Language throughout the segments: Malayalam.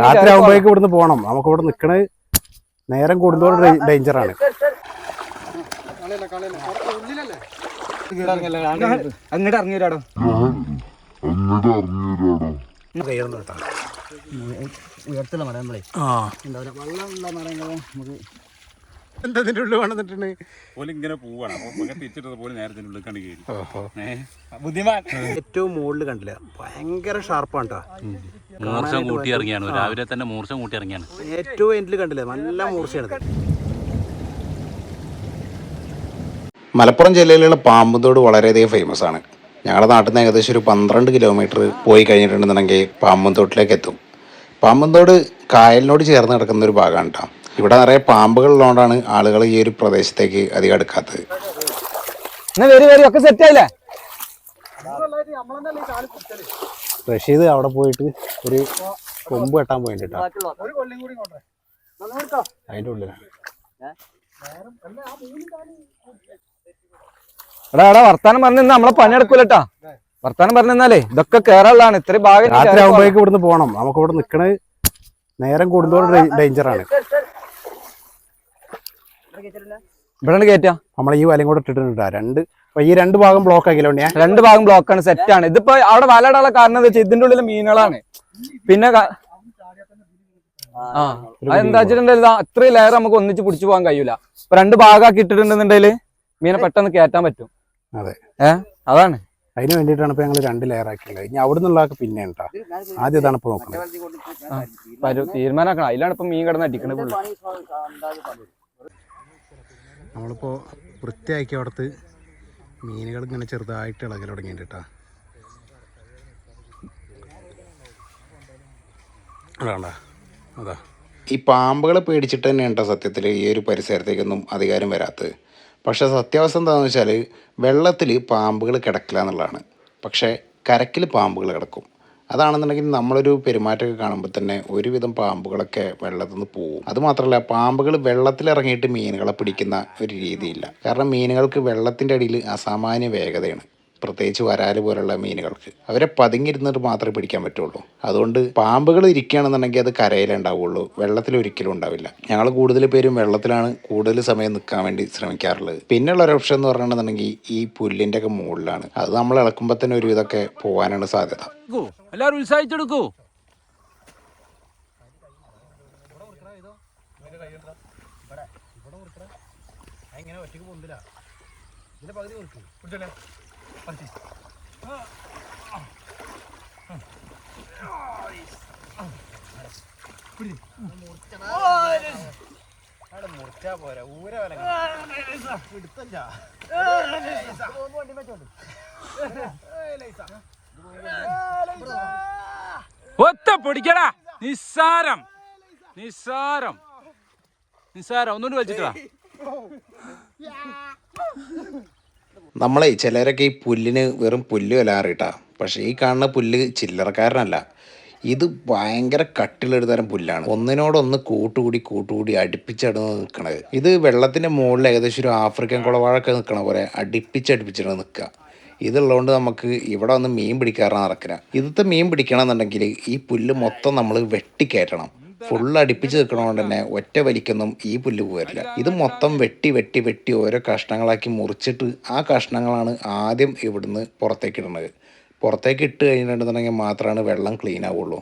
രാത്രി ആകുമ്പോഴേക്ക് ഇവിടുന്ന് പോകണം നമുക്ക് ഇവിടെ നിൽക്കണ നേരം കൂടുന്നതോട് ഡേഞ്ചറാണ് അങ്ങോട്ട് ഉയർത്തുള്ള മരം നമ്മളെ. വെള്ളമുള്ള നമുക്ക് ഉള്ളിൽ പോലെ ഇങ്ങനെ പോവാണ്. അപ്പൊ പുക തിരിച്ചിട്ടത് പോലെ നേരത്തെ ഉള്ളിൽ കണ്ടു കയറി. ബുദ്ധിമാൻ. ഏറ്റവും മുകളിൽ കണ്ടില്ല? ഭയങ്കര ഷാർപ്പാണ് കേട്ടോ മൂർച്ചം കൂട്ടി ഇറങ്ങിയാണ്. രാവിലെ തന്നെ മൂർച്ചം കൂട്ടി ഇറങ്ങിയാണ്. ഏറ്റവും എൻഡിൽ കണ്ടില്ലേ? നല്ല മൂർച്ചയാണ് മലപ്പുറം ജില്ലയിലുള്ള പാമ്പുതോട് വളരെയധികം ഫേമസ് ആണ്. ഞങ്ങളുടെ നാട്ടിൽ നിന്ന് ഏകദേശം ഒരു പന്ത്രണ്ട് കിലോമീറ്റർ പോയി കഴിഞ്ഞിട്ടുണ്ടെന്നുണ്ടെങ്കിൽ പാമ്പുന്തോട്ടിലേക്ക് എത്തും. പാമ്പുന്തോട് കായലിനോട് ചേർന്ന് കിടക്കുന്ന ഒരു ഭാഗമാണ് കേട്ടോ. ഇവിടെ നിറയെ പാമ്പുകൾ ഉള്ളതുകൊണ്ടാണ് ആളുകൾ ഈ ഒരു പ്രദേശത്തേക്ക് അധികം എടുക്കാത്തത് എന്നാ വരി വരി ഒക്കെ സെറ്റ് ആയില്ലേ? റഷീദ് അവിടെ പോയിട്ട് ഒരു കൊമ്പ് കെട്ടാൻ പോയിട്ട് അതിന്റെ ഉള്ളിലാണ് എടാ എടാ വർത്താനം പറഞ്ഞു നമ്മളെ പണി എടുക്കൂലട്ടാ വർത്താനം പറഞ്ഞാലേ ഇതൊക്കെ കേരളാണ് ഇത്ര ഭാഗം രാത്രി ആകുമ്പോഴേക്ക് ഇവിടുന്ന് പോകണം നമുക്ക് ഇവിടെ നിക്കണ നേരം കൂടുന്നതോട് ഡേഞ്ചറാണ് ഇവിടെ കേറ്റാ. നമ്മളെ ഈ വലയും കൂടെ ഇട്ടിട്ടുണ്ട് രണ്ട് അപ്പൊ ഈ രണ്ട് ഭാഗം ബ്ലോക്ക് ആക്കിയില്ലേ രണ്ട് ഭാഗം ബ്ലോക്ക് ആണ് സെറ്റ് ആണ്. ഇതിപ്പോ അവിടെ വലയിടാനുള്ള കാരണം എന്താ വെച്ചാൽ ഇതിന്റെ ഉള്ളിൽ മീനുകളാണ്. പിന്നെ എന്താ ആ. അതെന്താ വെച്ചിട്ടുണ്ടെങ്കിൽ അത്രയും ലെയർ നമുക്ക് ഒന്നിച്ച് പിടിച്ചു പോകാൻ കഴിയൂല. ഇപ്പൊ രണ്ട് ഭാഗമാക്കി ഇട്ടിട്ടുണ്ടെന്നുണ്ടെങ്കിൽ മീനെ പെട്ടെന്ന് കയറ്റാൻ പറ്റും. അതെ. ഏ? അതാണ്. അതിന് വേണ്ടിയിട്ടാണ് ഇപ്പൊ ഞങ്ങൾ രണ്ട് ലെയർ ആക്കിയത് ഇനി അവിടെ നിന്നുള്ളതൊക്കെ പിന്നെ ഉണ്ടാ ആദ്യം ഇതാണ് ഇപ്പൊ നോക്കുന്നത് തീരുമാനമാക്കണം അതിലാണ് ഇപ്പൊ മീൻ കിടന്ന് അടിക്കണത് പുള്ളി നമ്മളിപ്പോ വൃത്തിയാക്കി അവിടുത്തെ മീനുകൾ ഇങ്ങനെ ചെറുതായിട്ട് ഇളകൽ തുടങ്ങിയിട്ട് കേട്ടോ. അതാ. ഈ പാമ്പുകളെ പേടിച്ചിട്ട് തന്നെയാണ് സത്യത്തിൽ ഈ ഒരു പരിസരത്തേക്കൊന്നും അധികാരം വരാത്തത്. പക്ഷേ സത്യാവസ്ഥ എന്താണെന്ന് വെച്ചാൽ വെള്ളത്തിൽ പാമ്പുകൾ കിടക്കില്ല എന്നുള്ളതാണ്. പക്ഷേ കരക്കിൽ പാമ്പുകൾ കിടക്കും. അതാണെന്നുണ്ടെങ്കിൽ നമ്മളൊരു പെരുമാറ്റമൊക്കെ കാണുമ്പോൾ തന്നെ ഒരുവിധം പാമ്പുകളൊക്കെ വെള്ളത്തിൽ നിന്ന് പോകും അതുമാത്രമല്ല പാമ്പുകൾ വെള്ളത്തിലിറങ്ങിയിട്ട് മീനുകളെ പിടിക്കുന്ന ഒരു രീതിയില്ല. കാരണം മീനുകൾക്ക് വെള്ളത്തിന്റെ അടിയിൽ അസാമാന്യ വേഗതയാണ്. പ്രത്യേകിച്ച് വരാൽ പോലുള്ള മീനുകൾക്ക്. അവരെ പതുങ്ങിയിരുന്നിട്ട് മാത്രമേ പിടിക്കാൻ പറ്റുള്ളൂ. അതുകൊണ്ട് പാമ്പുകൾ ഇരിക്കുകയാണെന്നുണ്ടെങ്കിൽ അത് കരയിലേ ഉണ്ടാവുള്ളൂ. വെള്ളത്തിൽ ഒരിക്കലും ഉണ്ടാവില്ല. ഞങ്ങൾ കൂടുതൽ പേരും വെള്ളത്തിലാണ് കൂടുതൽ സമയം നിൽക്കാൻ വേണ്ടി ശ്രമിക്കാറുള്ളത്. പിന്നെയുള്ള ഒരു ഓപ്ഷൻ എന്ന് പറഞ്ഞിട്ടുണ്ടെന്നുണ്ടെങ്കിൽ ഈ പുല്ലിന്റെ ഒക്കെ മുകളിലാണ്. അത് നമ്മൾ ഇളക്കുമ്പോൾ തന്നെ ഒരു ഇതൊക്കെ പോകാനാണ് സാധ്യത. എല്ലാരും ഉത്സാഹിച്ചെടുക്കൂ. ഒത്ത പിടിക്കടാ. നിസ്സാരം. നിസ്സാരം. നിസ്സാരം. ഒന്നുകൊണ്ട് വലിച്ചിട്ടാ നമ്മളെ ചിലരൊക്കെ ഈ പുല്ലിന് വെറും പുല്ല് വിലാറിട്ടാ പക്ഷേ ഈ കാണുന്ന പുല്ല് ചില്ലറക്കാരനല്ല. ഇത് ഭയങ്കര കട്ടിലൊരു തരം പുല്ലാണ്. ഒന്നിനോടൊന്ന് കൂട്ടുകൂടി കൂട്ടുകൂടി അടുപ്പിച്ചടന്ന് നിൽക്കണത് ഇത് വെള്ളത്തിന്റെ മുകളിൽ ഏകദേശം ഒരു ആഫ്രിക്കൻ കുളവാഴൊക്കെ നിൽക്കണ പോലെ അടുപ്പിച്ചടുപ്പിച്ചിട്ട് നിൽക്കുക ഇതുള്ളതുകൊണ്ട് നമുക്ക് ഇവിടെ വന്ന് മീൻ പിടിക്കാറാണ് നടക്കില്ല ഇതിലത്തെ മീൻ പിടിക്കണമെന്നുണ്ടെങ്കിൽ ഈ പുല്ല് മൊത്തം നമ്മൾ വെട്ടിക്കയറ്റണം. ഫുള്ള് അടുപ്പിച്ച് നിൽക്കണതുകൊണ്ട് തന്നെ ഒറ്റ വലിക്കൊന്നും ഈ പുല്ല് പോരില്ല. ഇത് മൊത്തം വെട്ടി വെട്ടി വെട്ടി ഓരോ കഷ്ണങ്ങളാക്കി മുറിച്ചിട്ട് ആ കഷ്ണങ്ങളാണ് ആദ്യം ഇവിടുന്ന് പുറത്തേക്ക് ഇടുന്നത്. പുറത്തേക്ക് ഇട്ട് കഴിഞ്ഞിട്ടുണ്ടെന്നുണ്ടെങ്കിൽ മാത്രമാണ് വെള്ളം ക്ലീൻ ആവുള്ളൂ.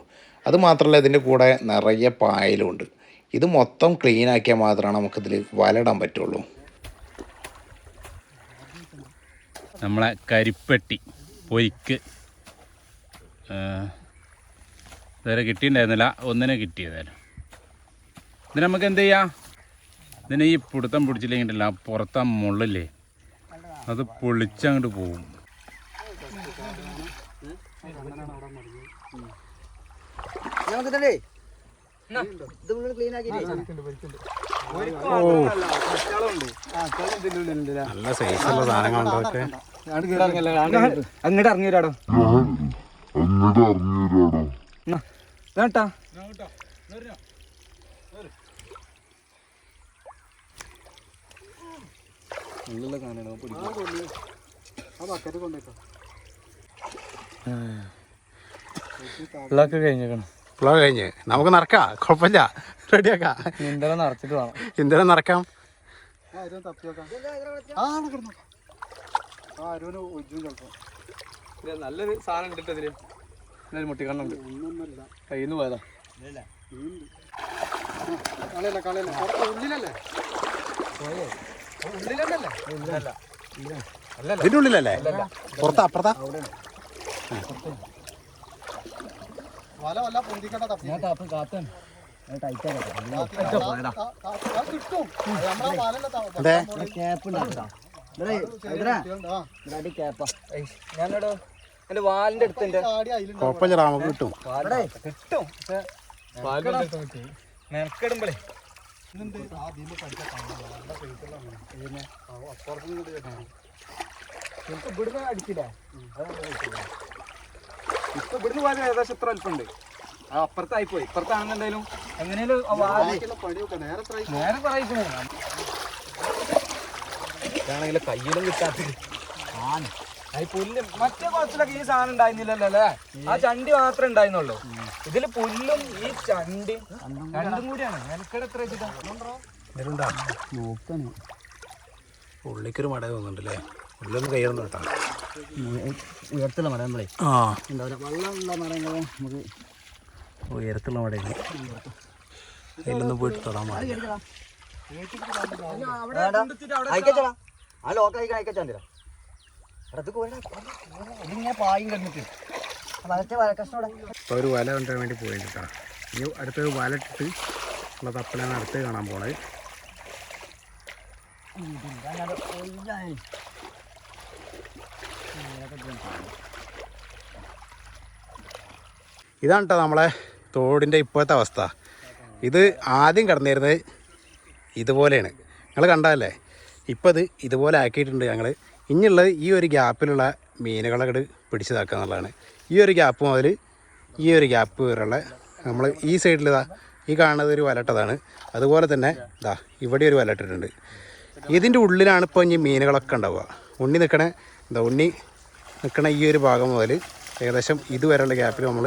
അത് മാത്രമല്ല ഇതിന്റെ കൂടെ നിറയെ പായലുണ്ട് ഇത് മൊത്തം ക്ലീൻ ആക്കിയാൽ മാത്രമാണ് നമുക്കിതിൽ വലടാൻ പറ്റുള്ളൂ. നമ്മളെ കരിപ്പെട്ടി പൊരിക്ക് ഇതുവരെ കിട്ടിയിട്ടുണ്ടായിരുന്നില്ല. ഒന്നിനെ കിട്ടിയതായാലും ഇതിന് നമുക്ക് എന്ത് ചെയ്യാം? ഇതിനെ ഈ പിടുത്തം പിടിച്ചില്ലെങ്കിൽ പുറത്ത് ആ മുള്ളില്ലേ അത് പൊളിച്ചങ്ങോട്ട് പോകും. നല്ല സൈസുള്ള സാധനങ്ങളുണ്ട് അതൊക്കെ അങ്ങോട്ട് കേട്ടാ വെള്ളമൊക്കെ കഴിഞ്ഞേക്കണം. പിള്ള കഴിഞ്ഞ്. നമുക്ക് നടക്കാം. കുഴപ്പമില്ല. റെഡിയാക്കാം. ഇന്ധനം നിറച്ചിട്ട് വേണം. ഇന്ധനം നടക്കാം. ഇത് നല്ലൊരു സാധനം ഇതിൽ. നല്ലൊരു മുട്ടിക്കണ്ണുണ്ട് കയ്യിന്ന് പോയതാ. പുറത്ത് ഉള്ളിലല്ലേ? പുറത്താ അപ്പുറത്താ? ഞാൻ താപ്പ് കാത്താണ് അതെ ഞാനോടോ എന്റെ വാലിന്റെ അടുത്ത് കുഴപ്പമില്ല കിട്ടും. കിട്ടും. മെനക്കെടുമ്പളേ ഇവിടുന്ന് അടിച്ചില്ല? ഇപ്പൊ ഇവിടുന്ന് ഏകദേശം ഇത്ര അല്പുണ്ട് ആ അപ്പുറത്തായി പോയി ഇപ്പുറത്താണെന്നുണ്ടെങ്കിലും എങ്ങനെയാലും നേരെ പറയിക്കണേ ഇതാണെങ്കിൽ കയ്യിലും കിട്ടാത്ത പുല്ല് മറ്റേ കുളത്തിലൊക്കെ ഈ സാധനം ഉണ്ടായിരുന്നില്ലല്ലോ അല്ലേ? ആ ചണ്ടി മാത്രമേ ഉണ്ടായിരുന്നുള്ളൂ. ഇതിൽ പുല്ലും ഈ ചണ്ടി രണ്ടും കൂടിയാണ്. മെനക്കെട് എത്ര വെച്ചിട്ടാ? ഇതിലുണ്ടാ? ഉള്ളിക്കൊരു മട തോന്നുന്നുണ്ടല്ലേ? ഉള്ളൊന്നും കയ്യൊന്നും കേട്ടാ ഉയർത്തുള്ള മട നമ്മളെ. ആ. എന്താ പറയുക വെള്ളമുള്ള മടങ്ങളെ നമുക്ക്. ഉയരത്തുള്ള മടയില്ല അതിലൊന്നും പോയിട്ട് തൊടാൻ പാടില്ല. അയക്കച്ചാ ആ ലോക്ക് അയക്കാൻ അയക്കച്ചാ ഇതിങ്ങനെ പായും കിടന്നിട്ട് വരച്ച വരക്കഷ്ണോടെ ഇപ്പോൾ ഒരു വല കൊണ്ടുവരാൻ വേണ്ടി പോയി കേട്ടോ ഇനി അടുത്തൊരു വല ഇട്ടിട്ട് ഉള്ള തപ്പലാണ് അടുത്ത് കാണാൻ പോണത് ഇതാണ് കേട്ടോ നമ്മളെ തോടിന്റെ ഇപ്പോഴത്തെ അവസ്ഥ. ഇത് ആദ്യം കിടന്നിരുന്നത് ഇതുപോലെയാണ്. നിങ്ങൾ കണ്ടതല്ലേ? ഇപ്പോൾ ഇത് ഇതുപോലെ ആക്കിയിട്ടുണ്ട് ഞങ്ങൾ ഇനിയുള്ളത് ഈ ഒരു ഗ്യാപ്പിലുള്ള മീനുകളെ കട് പിടിച്ചതാക്കുക എന്നുള്ളതാണ്. ഈ ഒരു ഗ്യാപ്പ് മുതൽ ഈ ഒരു ഗ്യാപ്പ് വരെയുള്ള നമ്മൾ ഈ സൈഡിൽ ഇതാ ഈ കാണുന്നത് ഒരു വലട്ടതാണ് അതുപോലെ തന്നെ ഇതാ ഇവിടെ ഒരു വലട്ടിട്ടുണ്ട് ഇതിന്റെ ഉള്ളിലാണ് ഇപ്പോൾ ഇനി മീനുകളൊക്കെ ഉണ്ടാവുക. ഉണ്ണി നിൽക്കണ എന്താ ഉണ്ണി നിൽക്കണ ഈ ഒരു ഭാഗം മുതൽ ഏകദേശം ഇതുവരെയുള്ള ഗ്യാപ്പിൽ നമ്മൾ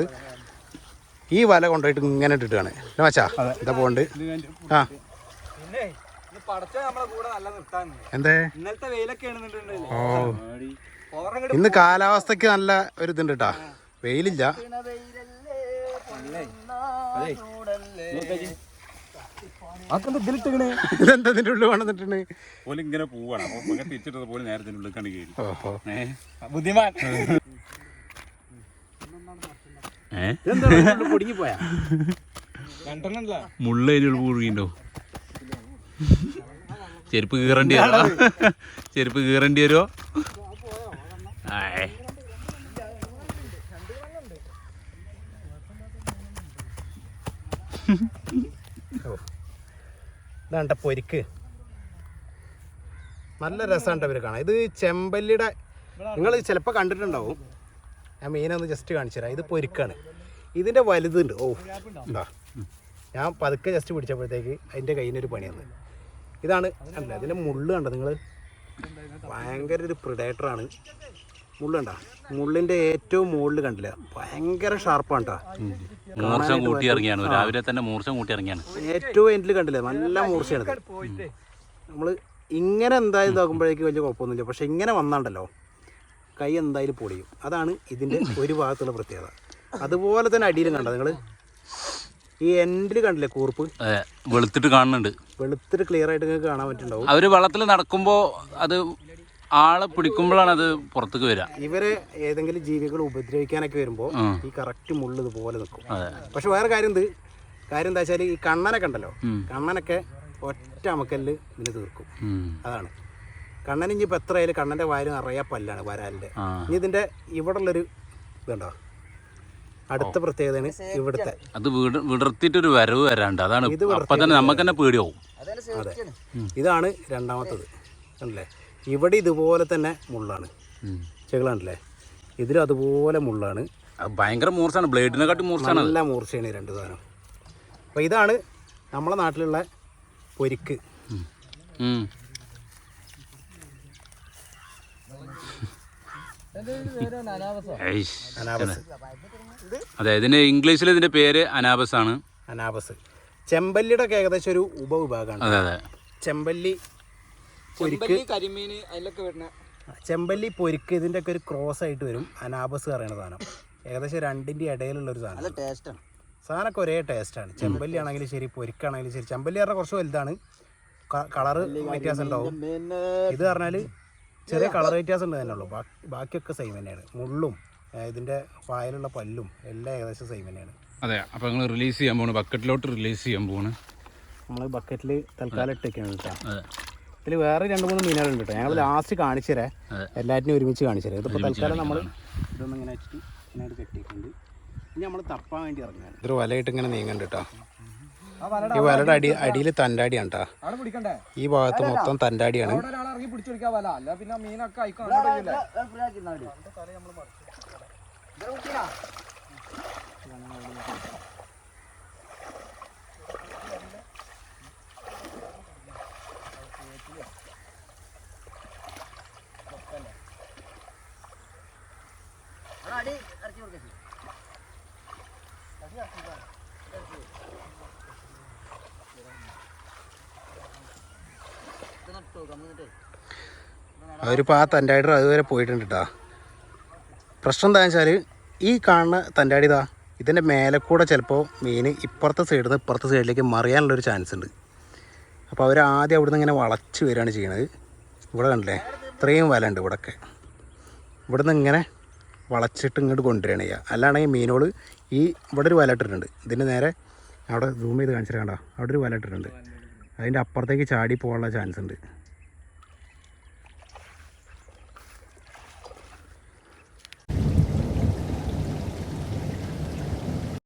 ഈ വല കൊണ്ടുപോയിട്ട് ഇങ്ങനെ ഇട്ടിട്ടാണ്. എന്നാ മച്ചാ? ഇതാ പോണ്ട് ആ പിന്നെ പടച്ച നമ്മളെ കൂടെ നല്ല നിർത്താൻ എന്തേ? ഓ. ഇന്ന് കാലാവസ്ഥക്ക് നല്ല ഒരു ഇതുണ്ട് കേട്ടാ വെയിലില്ല മുള്ളോ ഇതെന്താ ഇതിന്റെ ഉള്ളിൽ വന്നിട്ടുണ്ട്? പോലെ ഇങ്ങനെ പോവാണ് തിരിച്ചിട്ടത് പോലെ നേരത്തെ ഉള്ളിൽ കണ്ടു കയറി. ഓഹോ. ഏ? ബുദ്ധിമാൻ. ചെരുപ്പ് കീറേണ്ടി വരുമോ ചെരുപ്പ് കീറേണ്ടി വരുമോ ഇതാണ്ട പൊരിക്ക്. നല്ല രസമുണ്ട് ഇവർ കാണാൻ. ഇത് ചെമ്പല്ലിയുടെ നിങ്ങൾ ചിലപ്പോൾ കണ്ടിട്ടുണ്ടാവും. ഞാൻ മീനൊന്ന് ജസ്റ്റ് കാണിച്ചു തരാം. ഇത് പൊരിക്കാണ്. ഇതിന്റെ വലുതുണ്ട്. ഓ എന്താ ഞാൻ പതുക്കെ ജസ്റ്റ് പിടിച്ചപ്പോഴത്തേക്ക് അതിന്റെ കയ്യിനൊരു പണി വന്ന് ഇതാണ് അല്ല ഇതിന്റെ മുള്ള് കണ്ടോ നിങ്ങൾ ഭയങ്കര ഒരു പ്രിഡേറ്ററാണ് മുള്ളുണ്ട മുള്ളിന്റെ ഏറ്റവും മുകളിൽ കണ്ടില്ല? ഭയങ്കര ഷാർപ്പാണ് കേട്ടോ മൂർച്ചം കൂട്ടി ഇറങ്ങിയാണ് രാവിലെ തന്നെ മൂർച്ചം കൂട്ടി ഇറങ്ങിയാണ് ഏറ്റവും എൻഡിൽ കണ്ടില്ലേ? നല്ല മൂർച്ചയാണ് നമ്മൾ ഇങ്ങനെ എന്തായാലും നോക്കുമ്പോഴേക്ക് വലിയ കുഴപ്പമൊന്നുമില്ല. പക്ഷെ ഇങ്ങനെ വന്നാണ്ടല്ലോ കൈ എന്തായാലും പൊടിയും അതാണ് ഇതിന്റെ ഒരു ഭാഗത്തുള്ള പ്രത്യേകത. അതുപോലെ തന്നെ അടിയിലും കണ്ടോ നിങ്ങൾ ഈ എൻഡിൽ കണ്ടില്ലേ കൂർപ്പ്? അതെ വെളുത്തിട്ട് കാണുന്നുണ്ട്. വെളുത്തിട്ട് ക്ലിയർ ആയിട്ട് നിങ്ങൾക്ക് കാണാൻ പറ്റുന്നുണ്ടോ അവർ വെള്ളത്തിൽ നടക്കുമ്പോ അത് ആളെ പിടിക്കുമ്പോഴാണ് അത് പുറത്തേക്ക് വരിക. ഇവർ ഏതെങ്കിലും ജീവികൾ ഉപദ്രവിക്കാനൊക്കെ വരുമ്പോൾ ഈ കറക്റ്റ് മുള്ള് ഇതുപോലെ നിൽക്കും. പക്ഷെ വേറെ കാര്യം എന്ത്? കാര്യം എന്താ വെച്ചാൽ ഈ കണ്ണനൊക്കെ ഉണ്ടല്ലോ കണ്ണനൊക്കെ ഒറ്റ അമക്കല്ല് ഇതിന് തീർക്കും. അതാണ്. കണ്ണൻ ഇനി ഇപ്പം എത്ര ആയാലും കണ്ണന്റെ വായിൽ നിറയെ പല്ലാണ് വരാലിന്റെ ആ. ഇനി ഇതിന്റെ ഇവിടെ ഉള്ളൊരു ഇതുണ്ടോ? അടുത്ത പ്രത്യേകതയാണ് ഇവിടുത്തെ. അത് വിടർത്തിട്ടൊരു വരവ് വരാണ്ട്. അതാണ് അപ്പൊ തന്നെ നമുക്ക് തന്നെ പേടിയാവും അതെ. ഇതാണ് രണ്ടാമത്തത്. അല്ലേ ഇവിടെ ഇതുപോലെ തന്നെ മുള്ളാണ്. ചെകളാണല്ലേ ഇതിലും അതുപോലെ മുള്ളാണ്. ഭയങ്കര മൂർച്ചയാണ്. ബ്ലേഡിനെക്കാട്ടി കാട്ടി മൂർച്ചയാണ് നല്ല മൂർച്ചയാണ് രണ്ട് സാധനം. അപ്പോൾ ഇതാണ് നമ്മളെ നാട്ടിലുള്ള പൊരിക്ക്. അതെ ഇതിന് ഇംഗ്ലീഷിൽ ഇതിന്റെ പേര് അനാബസ് ആണ് അനാബസ് ചെമ്പല്ലിയുടെ ഒക്കെ ഏകദേശം ഒരു ഉപവിഭാഗമാണ്. അതെ അതെ. ചെമ്പല്ലി പൊരിക്ക്. കരിമീൻ അതിലൊക്കെ വരുന്ന ചെമ്പല്ലി പൊരിക്ക് ഇതിന്റെ ഒക്കെ ഒരു ക്രോസ് ആയിട്ട് വരും. അനാബസ് പറയുന്ന സാധനം. ഏകദേശം രണ്ടിന്റെ ഇടയിലുള്ള ഒരു സാധനം. ടേസ്റ്റാണ് സാധനമൊക്കെ ഒരേ ടേസ്റ്റാണ് ചെമ്പല്ലി ആണെങ്കിലും ശരി പൊരിക്കാണെങ്കിലും ശരി. ചെമ്പല്ലി പറഞ്ഞാൽ കുറച്ച് വലുതാണ്. കളറ് വ്യത്യാസം ഉണ്ടാവും. ഇത് പറഞ്ഞാൽ ചെറിയ കളർ വ്യത്യാസം ഉണ്ട് തന്നെ ഉള്ളൂ. ബാക്കി ബാക്കിയൊക്കെ സെയിം തന്നെയാണ്. മുള്ളും ഇതിന്റെ ഇതിന്റെ പായലുള്ള പല്ലും എല്ലാം ഏകദേശം സെയിം തന്നെയാണ്. അതെ അപ്പൊ നിങ്ങൾ റിലീസ് ചെയ്യാൻ പോണ് ബക്കറ്റിലോട്ട് റിലീസ് ചെയ്യാൻ പോണ്. നമ്മൾ ബക്കറ്റിൽ തൽക്കാലം ഇട്ടേക്കാണ് കേട്ടോ ഇതിൽ വേറെ രണ്ട് മൂന്ന് മീനുകളുണ്ട് കേട്ടോ ഞങ്ങൾ ലാസ്റ്റ് കാണിച്ചു തരാം. അതെ. എല്ലാറ്റിനും ഒരുമിച്ച് കാണിച്ചു തരാം. ഇതിപ്പോൾ തൽക്കാലം നമ്മൾ ഇതൊന്നും ഇങ്ങനെ വെച്ചിട്ട് ഇങ്ങനെ കെട്ടിയിട്ടുണ്ട്. ഇനി നമ്മൾ തപ്പാൻ വേണ്ടി ഇറങ്ങുകയാണ്. ഇതൊരു വലയിട്ട് ഇങ്ങനെ നീങ്ങുന്നുണ്ട് കേട്ടോ ഈ വലയുടെ അടി അടിയിൽ തണ്ടാടിയാണ് കേട്ടോ ഈ ഭാഗത്ത് മൊത്തം തണ്ടാടിയാണ് അവിടെ അടി ഇറങ്ങി പിടിച്ചു അടി പോലെ അല്ല പിന്നെ മീനൊക്കെ അയക്കാൻ അവരിപ്പോൾ ആ തന്റെ അതുവരെ പോയിട്ടുണ്ട് കേട്ടോ പ്രശ്നം എന്താണെന്ന് വെച്ചാൽ ഈ കാണുന്ന തണ്ടാടി ഇതാ ഇതിന്റെ മേലെ കൂടെ ചിലപ്പോൾ മീൻ ഇപ്പുറത്തെ സൈഡിൽ നിന്ന് ഇപ്പുറത്തെ സൈഡിലേക്ക് മറിയാനുള്ളൊരു ചാൻസ് ഉണ്ട്. അപ്പോൾ അവർ ആദ്യം അവിടുന്ന് ഇങ്ങനെ വളച്ച് വരികയാണ് ചെയ്യണത്. ഇവിടെ കണ്ടില്ലേ? ഇത്രയും വല ഉണ്ട് ഇവിടെയൊക്കെ ഇവിടുന്ന് ഇങ്ങനെ വളച്ചിട്ട് ഇങ്ങോട്ട് കൊണ്ടുവരികയാണ് ചെയ്യുക. അല്ലാണെങ്കിൽ മീനുകൾ ഈ ഇവിടെ ഒരു വല ഇട്ടിട്ടുണ്ട്. ഇതിന്റെ നേരെ അവിടെ സൂം ചെയ്ത് കാണിച്ചിട്ട് കണ്ടോ? അവിടെ ഒരു വല ഇട്ടിട്ടുണ്ട്. അതിന്റെ അപ്പുറത്തേക്ക് ചാടി പോകാനുള്ള ചാൻസ് ഉണ്ട്.